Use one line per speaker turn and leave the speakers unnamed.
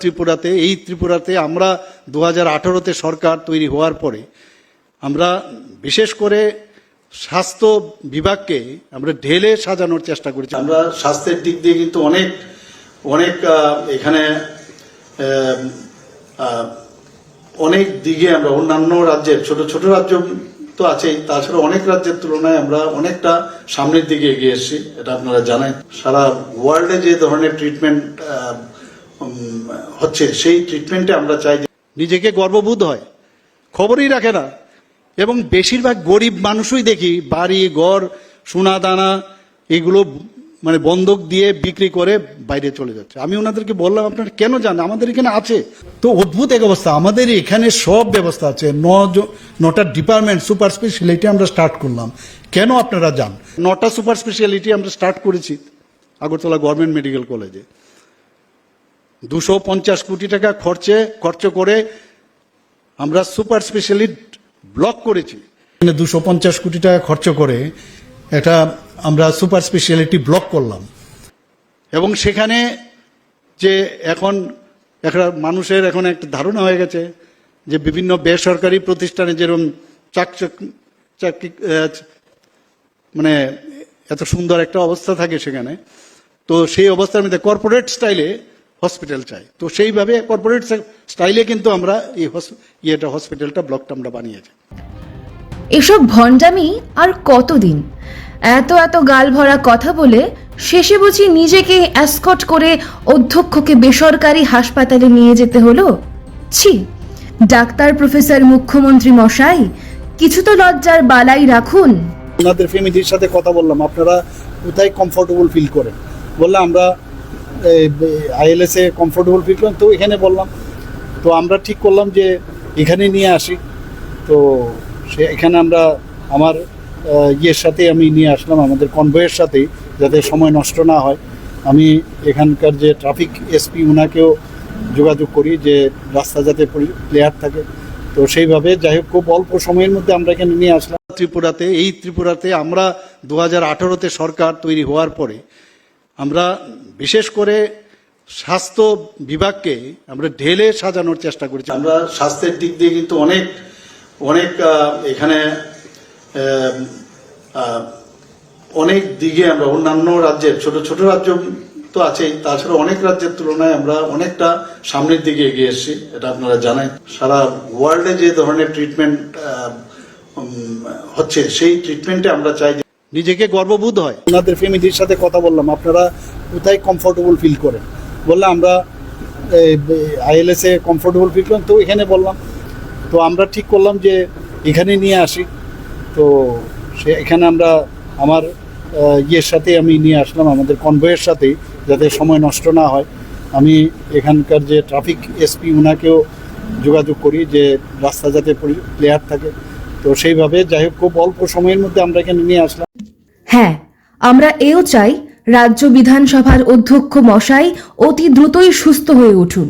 ত্রিপুরাতে, এই ত্রিপুরাতে আমরা দু হাজার সরকার তৈরি হওয়ার পরে আমরা বিশেষ করে স্বাস্থ্য বিভাগকে আমরা ঢেলে সাজানোর চেষ্টা করেছি। আমরা স্বাস্থ্যের দিক দিয়ে কিন্তু অনেক অনেক এখানে অনেক দিকে আমরা, অন্যান্য রাজ্যের, ছোট ছোট রাজ্য তো আছেই, তাছাড়া অনেক রাজ্যের তুলনায় আমরা অনেকটা সামনের দিকে এগিয়ে এসেছি, এটা আপনারা জানেন। সারা ওয়ার্ল্ডে যে ধরনের ট্রিটমেন্ট হচ্ছে, সেই ট্রিটমেন্টে আমরা চাই নিজেকে গর্ববোধ হয়। খবরই রাখে না। এবং বেশিরভাগ গরিব মানুষই দেখি, বাড়ি, ঘর, সোনা, দানা, এগুলো মানে বন্ধক দিয়ে বিক্রি করে বাইরে চলে যাচ্ছে। আমি ওনাদেরকে বললাম, আপনারা কেন যান? আমাদের এখানে আছে। তো অদ্ভুত এক অবস্থা। আমাদের এখানে সব ব্যবস্থা আছে। নটা ডিপার্টমেন্ট সুপার স্পেশালিটি আমরা স্টার্ট করলাম। কেন আপনারা যান? নটা সুপার স্পেশালিটি আমরা স্টার্ট করেছি আগরতলা গভর্নমেন্ট মেডিকেল কলেজে দুশো পঞ্চাশ কোটি টাকা খরচে, খরচ করে আমরা সুপার স্পেশালিস্ট ব্লক করেছি। দুশো পঞ্চাশ কোটি টাকা খরচ করে একটা আমরা সুপার স্পেশালিটি ব্লক করলাম। এবং সেখানে যে এখন একটা মানুষের এখন একটা ধারণা হয়ে গেছে যে বিভিন্ন বেসরকারি প্রতিষ্ঠানে যেরকম চাকচক, চাকরি মানে এত সুন্দর একটা অবস্থা থাকে সেখানে। তো সেই অবস্থার মধ্যে কর্পোরেট স্টাইলে হসপিটাল চাই। তো সেইভাবে কর্পোরেট স্টাইলে কিন্তু আমরা এই ইয়েটা হসপিটালটা ব্লকটা আমরা বানিয়েছি।
এসব ভণ্ডামি আর কতদিন? এত এত গাল ভরা কথা বলে শেষে বুঝি নিজেকে অ্যাসকট করে অধ্যক্ষকে বেসরকারি হাসপাতালে নিয়ে যেতে হলো? ছি ডাক্তার প্রফেসর মুখ্যমন্ত্রী মশাই কিছু তো লজ্জার বালাই রাখুন।
ওনাদের ফ্যামিলির সাথে কথা বললাম আপনারা কোথায় কমফোর্টেবল ফিল করেন? বললাম আমরা আইএলএস কমফোর্টেবল ফিল করেন তো এখানে বললাম, তো আমরা ঠিক করলাম যে এখানে নিয়ে আসি। তো সে, এখানে আমরা আমার ইয়ের সাথে আমি নিয়ে আসলাম, আমাদের কনভয়ের সাথেই, যাতে সময় নষ্ট না হয়। আমি এখানকার যে ট্রাফিক এসপি ওনাকেও যোগাযোগ করি যে রাস্তা যাতে ক্লিয়ার থাকে। তো সেইভাবে যাই হোক, খুব অল্প সময়ের মধ্যে আমরা এখানে নিয়ে আসলাম। ত্রিপুরাতে, এই ত্রিপুরাতে আমরা দু হাজার সরকার তৈরি হওয়ার পরে আমরা বিশেষ করে স্বাস্থ্য বিভাগকে আমরা ঢেলে সাজানোর চেষ্টা করেছি। আমরা স্বাস্থ্যের দিক দিয়ে কিন্তু অনেক অনেক এখানে অনেক দিকে আমরা, অন্যান্য রাজ্যের, ছোট ছোট রাজ্য তো আছেই, তাছাড়া অনেক রাজ্যের তুলনায় আমরা অনেকটা সামনের দিকে এগিয়ে এসেছি, এটা আপনারা জানেন। সারা ওয়ার্ল্ডে যে ধরনের ট্রিটমেন্ট হচ্ছে, সেই ট্রিটমেন্টে আমরা চাই নিজেকে গর্ববোধ হয়। ওনাদের ফ্যামিলির সাথে কথা বললাম, আপনারা কোথায় কমফোর্টেবল ফিল করেন? বললে আমরা আইএলএস এ কমফোর্টেবল ফিল করেন, তো এখানে বললাম। তো আমরা ঠিক করলাম যে এখানে নিয়ে আসি। তো সে, এখানে আমরা আমার ইয়ের সাথে আমি নিয়ে আসলাম, আমাদের কনভয়ের সাথেই যাতে সময় নষ্ট না হয়। আমি এখানকার যে ট্রাফিক এসপি ওনাকেও যোগাযোগ করি যে রাস্তা যাতে ক্লিয়ার থাকে। তো সেইভাবে যাই হোক, খুব অল্প সময়ের মধ্যে আমরা এখানে নিয়ে আসলাম।
হ্যাঁ আমরা এও চাই রাজ্য বিধানসভার অধ্যক্ষ মশাই অতি দ্রুতই সুস্থ হয়ে উঠুন।